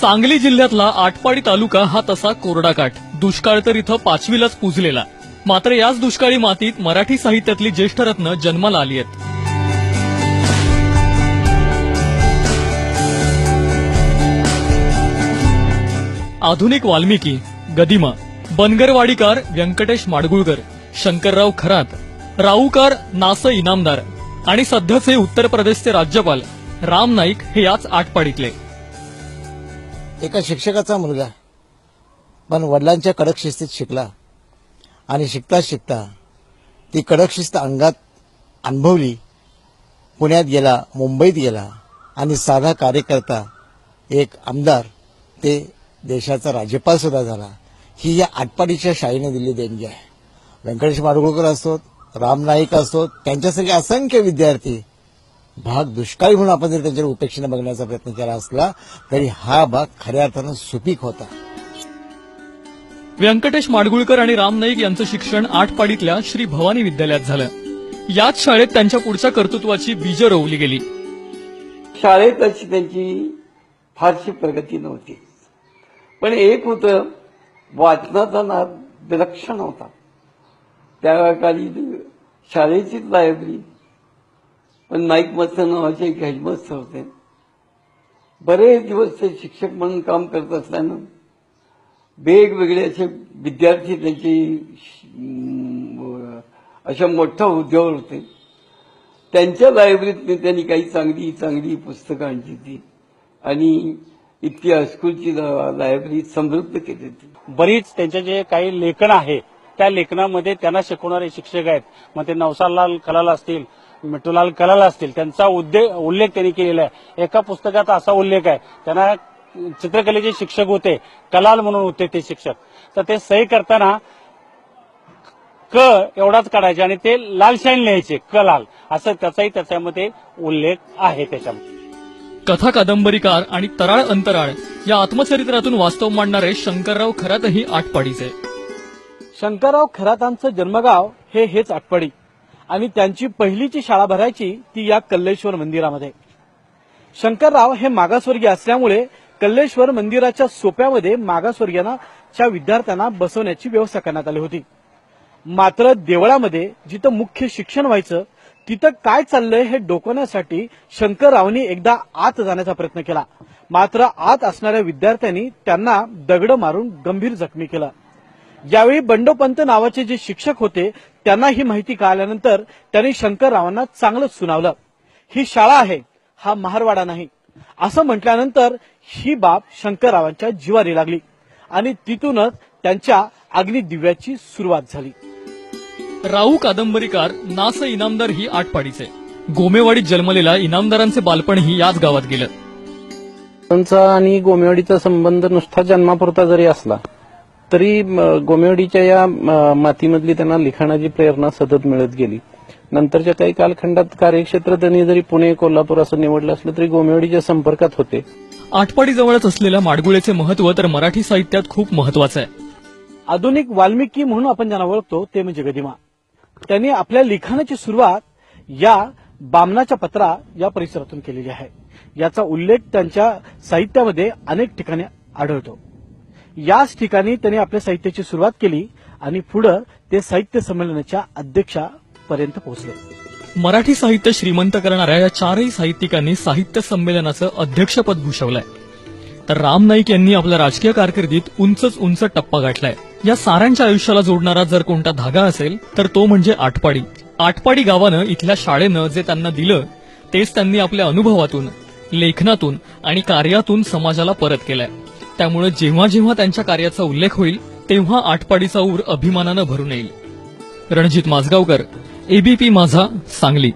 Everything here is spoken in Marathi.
सांगली जिल्ह्यातला आटपाडी तालुका हा तसा कोरडा काठ दुष्काळ तर इथं पाचवीलाच पुजलेला. मात्र याच दुष्काळी मातीत मराठी साहित्यातली ज्येष्ठ रत्न जन्माला आली आहेत. आधुनिक वाल्मिकी गदिमा बनगरवाडीकार व्यंकटेश माडगुळकर शंकरराव खरात राऊकार नास इनामदार आणि सध्याचे उत्तर प्रदेशचे राज्यपाल राम नाईक हे याच आटपाडीतले. एका शिक्षकाचा मुलगा पण वडिलांच्या कडक शिस्तीत शिकला. आणि शिकता शिकता ती कडक शिस्त अंगात अनुभवली. पुण्यात गेला मुंबईत गेला आणि साधा कार्यकर्ता एक आमदार ते देशाचा राज्यपाल सुद्धा झाला. ही या आटपाडीच्या शाळेने दिली देणगी आहे. व्यंकटेश माडगुळकर असोत राम नाईक असोत त्यांच्यासारखे असंख्य विद्यार्थी भाग दुष्काळी म्हणून आपण जर त्यांच्यावर उपेक्षेने बघण्याचा प्रयत्न केला असला तरी हा भाग खऱ्या अर्थानं सुपीक होता. व्यंकटेश माडगुळकर आणि राम नाईक यांचं शिक्षण आटपाडीतल्या श्री भवानी विद्यालयात झालं. याच शाळेत त्यांच्या पुढच्या कर्तृत्वाची बीजं रोवली गेली. शाळेत अशी त्यांची फारशी प्रगती नव्हती. पण एक होतं वाचनाचा नाद विलक्षण होता. त्या काळी शाळेचीच लायब्ररी पण नाईक मस्तर नावाचे एक हेडमास्टर होते बरेच दिवस ते शिक्षक म्हणून काम करत असल्यानं वेगवेगळे असे विद्यार्थी त्यांची अशा मोठ्या हुद्द्यावर होते. त्यांच्या लायब्ररीतनी त्यांनी काही चांगली चांगली पुस्तकं आणली होती. आणि इतकी हायस्कूलची लायब्ररी समृद्ध केली होती. बरीच त्यांचे जे काही लेखन आहे त्या लेखनामध्ये त्यांना शिकवणारे शिक्षक आहेत. मग ते नवसालाल कलाल असतील मिठूलाल कलाल असतील त्यांचा उद्दे उल्लेख त्यांनी केलेला आहे. एका पुस्तकात असा उल्लेख आहे. त्यांना चित्रकलेचे शिक्षक होते कलाल म्हणून होते ते शिक्षक. तर ते सही करताना क एवढाच काढायचे आणि ते लाल शाईन लिहायचे क लाल असं त्याचाही त्याच्यामध्ये उल्लेख आहे त्याच्यामध्ये. कथा कादंबरीकार आणि तराळ अंतराळ या आत्मचरित्रातून वास्तव मांडणारे शंकरराव खरातही आटपाडीचे. शंकरराव खरातांचं जन्मगाव हे हेच आटपाडी. आणि त्यांची पहिलीची शाळा भरायची ती या कल्लेश्वर मंदिरामध्ये. शंकरराव हे मागासवर्गीय असल्यामुळे कल्लेश्वर मंदिराच्या सोप्यामध्ये मागासवर्गीयांच्या विद्यार्थ्यांना बसवण्याची व्यवस्था करण्यात आली होती. मात्र देवळामध्ये जिथं मुख्य शिक्षण व्हायचं तिथं काय चाललंय हे डोकवण्यासाठी शंकररावनी एकदा आत जाण्याचा प्रयत्न केला. मात्र आत असणाऱ्या विद्यार्थ्यांनी त्यांना दगड मारून गंभीर जखमी केलं. यावेळी बंडोपंत नावाचे जे शिक्षक होते त्यांना ही माहिती कळाल्यानंतर त्यांनी शंकररावांना चांगलंच सुनावलं. ही शाळा आहे हा महारवाडा नाही. असं म्हटल्यानंतर ही बाब शंकररावांच्या जिवारी लागली आणि तिथूनच त्यांच्या अग्निदिव्याची सुरुवात झाली. राऊ कादंबरीकार नास इनामदार ही आटपाडीचे. गोमेवाडीत जन्मलेल्या इनामदारांचे बालपणही याच गावात गेलं. त्यांचा आणि गोमेवाडीचा संबंध नुसता जन्मापुरता जरी असला तरी गोमेवाडीच्या या म, मातीमधली त्यांना लिखाणाची प्रेरणा सतत मिळत गेली. नंतरच्या काही कालखंडात कार्यक्षेत्र त्यांनी जरी पुणे कोल्हापूर असं निवडलं असलं तरी गोमेवाडीच्या संपर्कात होते. आटपाडी जवळच असलेल्या माडगुळेचे महत्त्व तर मराठी साहित्यात खूप महत्वाचं आहे. आधुनिक वाल्मिकी म्हणून आपण ज्यांना ओळखतो ते म्हणजे गदिमा. त्यांनी आपल्या लिखाणाची सुरुवात या बामनाच्या पत्रा या परिसरातून केलेली आहे. याचा उल्लेख त्यांच्या साहित्यामध्ये अनेक ठिकाणी आढळतो. याच ठिकाणी त्यांनी आपल्या साहित्याची सुरुवात केली आणि पुढं ते साहित्य संमेलनाच्या अध्यक्षापर्यंत पोहोचले. मराठी साहित्य श्रीमंत करणाऱ्या या चारही साहित्यिकांनी साहित्य संमेलनाचं अध्यक्षपद भूषवलंय. तर राम नाईक यांनी आपल्या राजकीय कारकिर्दीत उंचच उंच टप्पा गाठलाय. या साऱ्यांच्या आयुष्याला जोडणारा जर कोणता धागा असेल तर तो म्हणजे आटपाडी. आटपाडी गावानं इथल्या शाळेनं जे त्यांना दिलं तेच त्यांनी आपल्या अनुभवातून लेखनातून आणि कार्यातून समाजाला परत केलंय. त्यामुळे जेव्हा जेव्हा त्यांच्या कार्याचा उल्लेख होईल तेव्हा आटपाडीचा ऊर अभिमानानं भरून येईल. रणजित माझगावकर एबीपी माझा सांगली.